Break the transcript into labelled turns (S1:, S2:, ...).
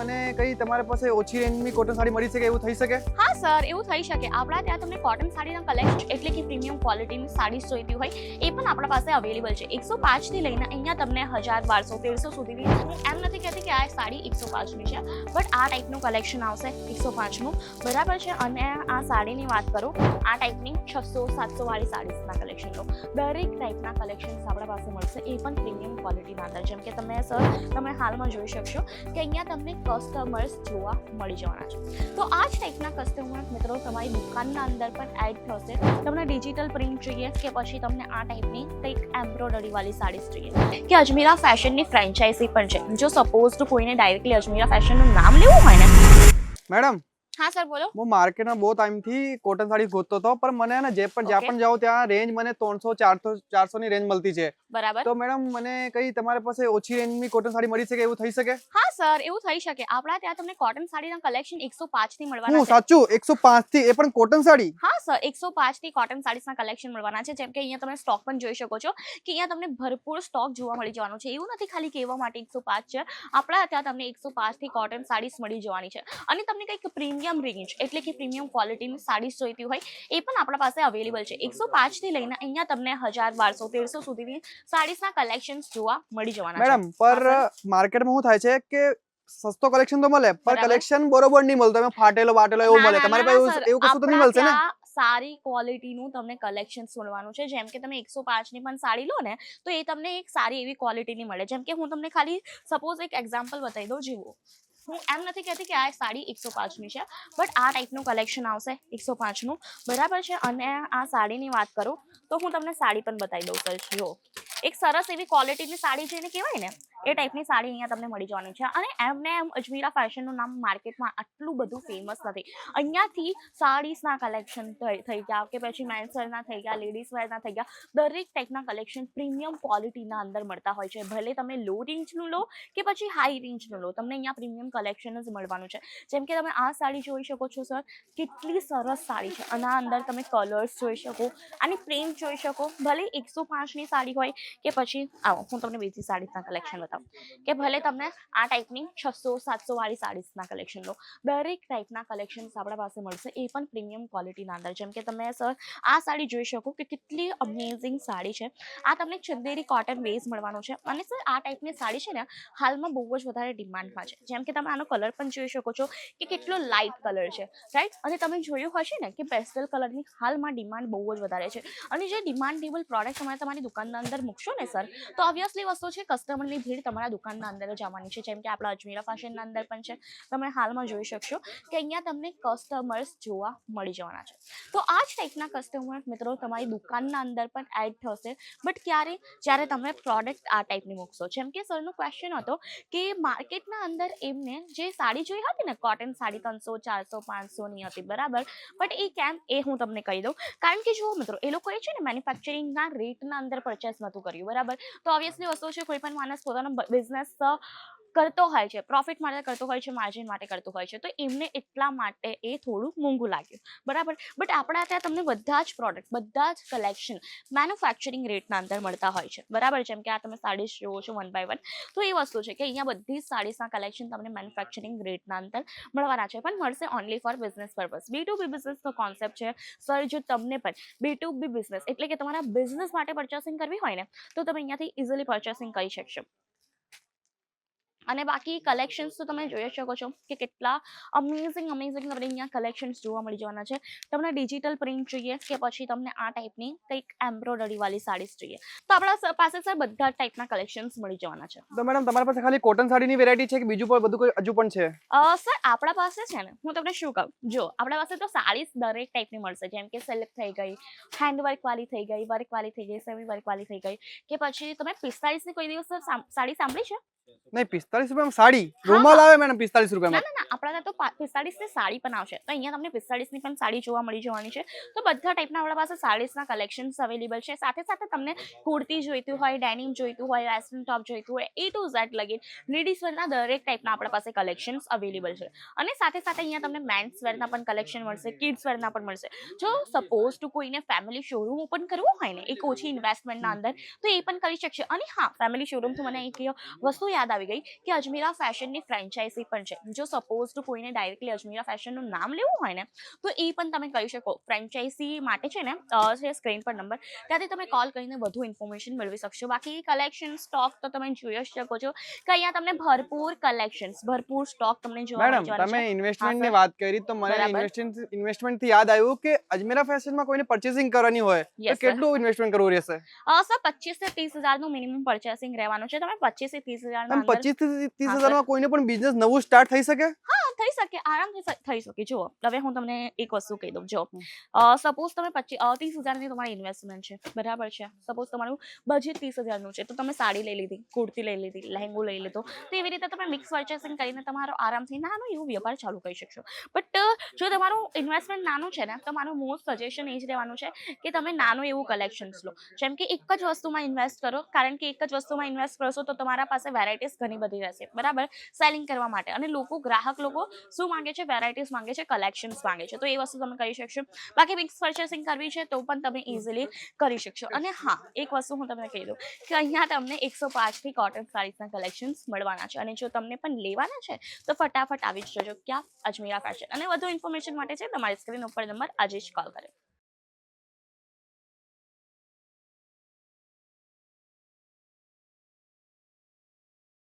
S1: મને કઈ તમારા પાસે ઓછી રેન્જની કોટન સાડી મળી શકે એવું થઈ શકે?
S2: હા સર એવું થઈ શકે. આપણા ત્યાં તમને કોટન સાડીના કલેક્શન એટલે કે પ્રીમિયમ ક્વોલિટીની સાડી જોઈતી હોય, એ પણ આપણા પાસે અવેલેબલ છે. એકસો પાંચથી લઈને અહીંયા તમને હજાર, બારસો, તેરસો સુધીની હું એમ નથી કહેતી કે આ સાડી એકસો પાંચની છે બટ આ ટાઈપનું કલેક્શન આવશે એકસો પાંચનું. બરાબર છે? અને આ સાડીની વાત કરું, આ ટાઈપની છસો, સાતસો વાળી સાડીઝના કલેક્શનનો દરેક ટાઈપના કલેક્શન્સ આપણા પાસે મળશે, એ પણ પ્રીમિયમ ક્વોલિટીના અંદર. જેમ કે તમે સર તમે હાલમાં જોઈ શકશો કે અહીંયા તમને કસ્ટમર્સ જોવા મળી જવાના છે. તો આ જ ટાઈપના કસ્ટમર મિત્રો તમારી દુકાનના અંદર પણ એડ થશે. તમને ડિજિટલ પ્રિન્ટ જોઈએ કે પછી તમને આ ટાઈપની કંઈક એમ્બ્રોઇડરી વાળી સાડીઝ જોઈએ. કે અજમીરા ફેશનની ફ્રેન્ચાઇઝી પણ છે. જો સપોઝ કોઈને ડાયરેક્ટલી અજમીરા ફેશનનું નામ લેવું હોય ને
S1: મેડમ
S2: હા સર બોલો.
S1: હું માર્કેટમાં બહુ ટાઈમથી કોટન સાડી ગોતતો હતો પણ મને ને જે પણ જ્યાં પણ જાઉં ત્યાં રેન્જ મને ત્રણસો ચારસો ચારસો ની રેન્જ મળતી છે.
S2: બરાબર.
S1: તો મેડમ મને કઈ તમારી પાસે ઓછી રેન્જની કોટન સાડી મળી શકે એવું થઈ શકે?
S2: હા સર એવું થઈ શકે. આપણા ત્યાં તમને કોટન સાડીના કલેક્શન એકસો પાંચથી મળવાના
S1: હું
S2: છે.
S1: સાચું એકસો પાંચથી એ પણ કોટન સાડી?
S2: હા સર એકસો પાંચથી કોટન સાડીસના કલેક્શન મળવાના છે. જેમ કે અહીંયા તમે સ્ટોક પણ જોઈ શકો છો કે અહીંયા તમને ભરપૂર સ્ટોક જોવા મળી જવાનો છે. એવું નથી ખાલી કહેવા માટે એકસો પાંચ છે. આપણા ત્યાં તમને એકસો પાંચથી કોટન સાડીસ મળી જવાની છે. અને તમને કંઈક પ્રીમિયમ રેન્જ એટલે કે પ્રીમિયમ ક્વોલિટીની સાડી જોઈતી હોય એ પણ આપણા પાસે અવેલેબલ છે. એકસો પાંચથી લઈને અહીંયા તમને હજાર બારસો તેરસો સુધીની સાડીસના કલેક્શન જોવા મળી જવાના
S1: મેડમ પર માર્કેટમાં શું થાય છે કે સસ્તો કલેક્શન તો મળે
S2: પણ
S1: કલેક્શન બરોબર નહીં મળતું. તમે ફાટેલો વાટેલો એવું મળે. તમારી પાસે એવું કશું તો નહીં મળશે ને?
S2: સારી ક્વોલિટીનું તમને કલેક્શન મળવાનું છે. જેમ કે તમે એકસો પાંચની પણ સાડી લો ને તો એ તમને એક સારી એવી ક્વોલિટીની મળે. જેમ કે હું તમને ખાલી સપોઝ એક એક્ઝામ્પલ બતાવી દઉં જેવું. હું એમ નથી કહેતી કે આ સાડી એકસો પાંચની છે બટ આ ટાઈપનું કલેક્શન આવશે એકસો પાંચનું. બરાબર છે? અને આ સાડીની વાત કરું, તો હું તમને સાડી પણ બતાવી દઉં સર જો. એક સરસ એવી ક્વોલિટીની સાડી જેને કહેવાય ને એ ટાઈપની સાડી અહીંયા તમને મળી જવાની છે. અને એમને એમ અજમીરા ફેશનનું નામ માર્કેટમાં આટલું બધું ફેમસ નથી. અહીંયાથી સાડીસના કલેક્શન થઈ ગયા કે પછી મેન્સ વેરના થઈ ગયા લેડીઝ વેરના થઈ ગયા. દરેક ટાઈપના કલેક્શન પ્રીમિયમ ક્વોલિટીના અંદર મળતા હોય છે. ભલે તમે લો રેન્જનું લો કે પછી હાઈ રેન્જનું લો, તમને અહીંયા પ્રીમિયમ કલેક્શન જ મળવાનું છે. જેમ કે તમે આ સાડી જોઈ શકો છો સર કેટલી સરસ સાડી છે. અને આ અંદર તમે કલર્સ જોઈ શકો આની પ્રિન્ટ જોઈ શકો. ભલે એકસો પાંચની સાડી હોય કે પછી, આવો, હું તમને બીજી સાડીના કલેક્શન બતાવું. કે ભલે તમને આ ટાઈપની છસો, સાતસો વાળી સાડીસના કલેક્શન લો. દરેક ટાઈપના કલેક્શન્સ આપણા પાસે મળશે. એ પણ પ્રીમિયમ ક્વોલિટીના અંદર. જેમ કે તમે સર આ સાડી જોઈ શકો કે કેટલી અમેઝિંગ સાડી છે. આ તમને ચંદેરી કોટન બેઝ મળવાનો છે. અને સર આ ટાઈપની સાડી છે ને હાલમાં બહુ જ વધારે ડિમાન્ડમાં છે. જેમ કે તમે આનો કલર પણ જોઈ શકો છો કે કેટલો લાઇટ કલર છે. રાઈટ અને તમે જોયું હશે ને કે પેસ્ટલ કલરની હાલમાં ડિમાન્ડ બહુ જ વધારે છે. અને જે ડિમાન્ડેબલ પ્રોડક્ટ તમે તમારી દુકાનના અંદર મૂકશો ને સર તો ઓબ્વિયસલી વસ્તુ છે કસ્ટમરની ભીડ તમારા દુકાનના અંદર જ આવવાની છે. જેમ કે આપણા અજમેરા ફાશનના અંદર પણ છે. તમે હાલમાં જોઈ શકશો કે અહીંયા તમને કસ્ટમર્સ જોવા મળી જવાના છે. તો આ જ ટાઈપના કસ્ટમર મિત્રો તમારી દુકાનના અંદર પણ એડ થશે. બટ ક્યારે? જ્યારે તમે પ્રોડક્ટ આ ટાઈપની મૂકશો. જેમ કે સરનો ક્વેશ્ચન હતો કે માર્કેટના અંદર એમને જે સાડી જોઈ હતી ને કોટન સાડી ત્રણસો, ચારસો પાંચસોની હતી, બરાબર? બટ એ કેમ? એ હું તમને કહી દઉં. કારણ કે જુઓ મિત્રો, એ લોકોએ છે ને મેન્યુફેક્ચરિંગના રેટના અંદર પરચેસ નહોતું કર્યું, બરાબર? તો ઓબ્વિયસલી વસ્તુ છે, કોઈ પણ માણસ પોતાનો બિઝનેસ કરતો હોય છે. પ્રોફિટ માટે કરતો હોય છે માર્જિન માટે કરતો હોય છે. તો એમને એટલા માટે એ થોડું મોંઘું લાગ્યું. બરાબર? બટ આપણા ત્યાં તમને બધા જ પ્રોડક્ટ બધા જ કલેક્શન મેન્યુફેક્ચરિંગ રેટના અંદર મળતા હોય છે. બરાબર? જેમ કે આ તમે સાડીસ જુઓ છો વન બાય વન તો એ વસ્તુ છે કે અહીંયા બધી જ સાડીઝના કલેક્શન તમને મેન્યુફેક્ચરિંગ રેટના અંદર મળવાના છે. પણ મળશે only for business purpose B to B બિઝનેસનો concept છે. સર જો તમને પણ બી ટુ બી બિઝનેસ એટલે કે તમારા બિઝનેસ માટે પરચેસિંગ કરવી હોય ને, તો તમે અહીંયાથી ઇઝીલી પરચેસિંગ કરી શકશો. અને બાકી કલેક્શન્સ તો તમે જોઈ શકો છો કે કેટલા અમેઝિંગ અમેઝિંગ તમને અહીંયા કલેક્શન્સ જોવા મળી જવાના છે. તમને ડિજિટલ પ્રિન્ટ જોઈએ કે પછી તમને આ ટાઈપની કંઈક એમ્બ્રોડરીવાળી સાડીઝ જોઈએ. તો આપણા પાસે સર બધા ટાઈપના કલેક્શન્સ મળી જવાના છે.
S1: તો મેડમ તમારા પાસે ખાલી કોટન સાડીની વેરાયટી છે કે બીજું પણ બધું કોઈ હજુ પણ છે?
S2: અ, સર આપણા પાસે છે ને હું તમને શું કહું? જો આપણા પાસે તો સાડીઝ દરેક ટાઈપની મળશે. જેમ કે સિલ્ક થઈ ગઈ હેન્ડ વર્ક વાળી થઈ ગઈ વર્ક વાળી થઈ ગઈ સેમી વર્ક વાળી થઈ ગઈ. કે પછી તમે પિસ્તાળીસની કોઈ દિવસ સાડી સાંભળી છે?
S1: નહીં પિસ્તાલીસ રૂપિયામાં સાડી. રૂમાલ આવે મેડમ પિસ્તાલીસ
S2: ના
S1: રૂપિયામાં.
S2: ના ના આપણા તો પિસ્તાલીસની સાડી પણ આવશે. તો અહીંયા તમને પિસ્તાળીસની પણ સાડી જોવા મળી જવાની છે. તો બધા ટાઈપના આપણા પાસે સાડીસ ના કલેક્શન્સ અવેલેબલ છે. સાથે સાથે તમને કુર્તી જોઈતું હોય ડેનિમ જોઈતું હોય વેસ્ટર્ન ટોપ જોઈતું હોય એ ટુ ઝેડ લગીન લેડીઝ વેરના દરેક ટાઈપના આપણા પાસે કલેક્શન્સ અવેલેબલ છે. અને સાથે સાથે અહીંયા તમને મેન્સ વેરના પણ કલેક્શન મળશે કિડ્સ વેરના પણ મળશે. જો સપોઝ ટુ કોઈને ફેમિલી શોરૂમ ઓપન કરવું હોય ને એક ઓછી ઇન્વેસ્ટમેન્ટના અંદર તો એ પણ કરી શકશે. અને હા ફેમિલી શોરૂમથી મને એક વસ્તુ યાદ યાદ આવી ગઈ કે અજમીરા ફેશનની ફ્રેન્ચાઇઝી પણ છે. જો સપોઝ ટુ કોઈને ડાયરેક્ટલી અજમીરા ફેશનનું નામ લેવું હોય ને તો એ પણ તમે કહી શકો. ફ્રેન્ચાઇઝી માટે છે ને અ, છે સ્ક્રીન પર નંબર ત્યાંથી તમે કોલ કરીને વધુ ઇન્ફોર્મેશન મેળવી શકશો. બાકી કલેક્શન સ્ટોક તો તમે જોઈ જ શકો છો કે અહીંયા તમને ભરપૂર કલેક્શન્સ ભરપૂર સ્ટોક તમને જોવા
S1: મેડમ
S2: મળી જવાનો
S1: તમે
S2: છે.
S1: ઇન્વેસ્ટમેન્ટની
S2: sir.
S1: વાત કરી તો મને
S2: બરાબર.
S1: ઇન્વેસ્ટમેન્ટ ઇન્વેસ્ટમેન્ટથી યાદ આવ્યું કે અજમેરા ફેશનમાં કોઈને પરચેસિંગ કરવાની હોય તો
S2: Yes, sir.
S1: કેટલું ઇન્વેસ્ટમેન્ટ કરવું રહેશે?
S2: અ, સર પચીસથી ત્રીસ હજારનું મિનિમમ પરચેસિંગ રહેવાનું છે. તમે પચીસથી ત્રીસ હજારના
S1: એમ
S2: અંદર
S1: પચીસથી ત્રીસ હજારમાં કોઈને પણ બિઝનેસ નવું સ્ટાર્ટ થઈ શકે?
S2: થઈ શકે આરામથી થઈ શકે. જુઓ હવે હું તમને એક વસ્તુ કહી દઉં. જો સપોઝ તમે પચીસ ત્રીસ હજારની તમારી ઇન્વેસ્ટમેન્ટ છે. બરાબર છે? સપોઝ તમારું બજેટ ત્રીસ હજારનું છે તો તમે સાડી લઈ લીધી કુર્તી લઈ લીધી લહેંગો લઈ લીધો તો એવી રીતે તમે મિક્સ પર્ચેસિંગ કરીને તમારો આરામથી નાનો એવું વ્યવહાર ચાલુ કરી શકશો. બટ જો તમારું ઇન્વેસ્ટમેન્ટ નાનું છે ને તો મારું મોસ્ટ સજેશન એ જ રહેવાનું છે કે તમે નાનું એવું કલેક્શન્સ લો. જેમ કે એક જ વસ્તુમાં ઇન્વેસ્ટ કરો કારણ કે એક જ વસ્તુમાં ઇન્વેસ્ટ કરશો તો તમારા પાસે વેરાયટીઝ ઘણી બધી રહેશે. બરાબર? સેલિંગ કરવા માટે. અને લોકો ગ્રાહક લોકો શું માંગે છે વેરાયટીઝ માંગે છે કલેક્શન્સ માંગે છે. તો એ વસ્તુ તમે કરી શકશો. બાકી મિક્સ પરચેસિંગ કરવી છે, તો પણ તમે ઇઝીલી કરી શકશો. અને હા, એક વસ્તુ હું તમને કહી દઉં કે અહીંયા તમને એકસો પાંચથી કોટન સાડીઝના કલેક્શન્સ મળવાના છે. અને જો તમને પણ લેવાના છે, તો ફટાફટ આવી જ જજો. ક્યાં? અજમેરા ફેશન અને વધુ ઇન્ફોર્મેશન માટે છે, તમારી સ્ક્રીન ઉપર નંબર આજે જ કોલ કરે.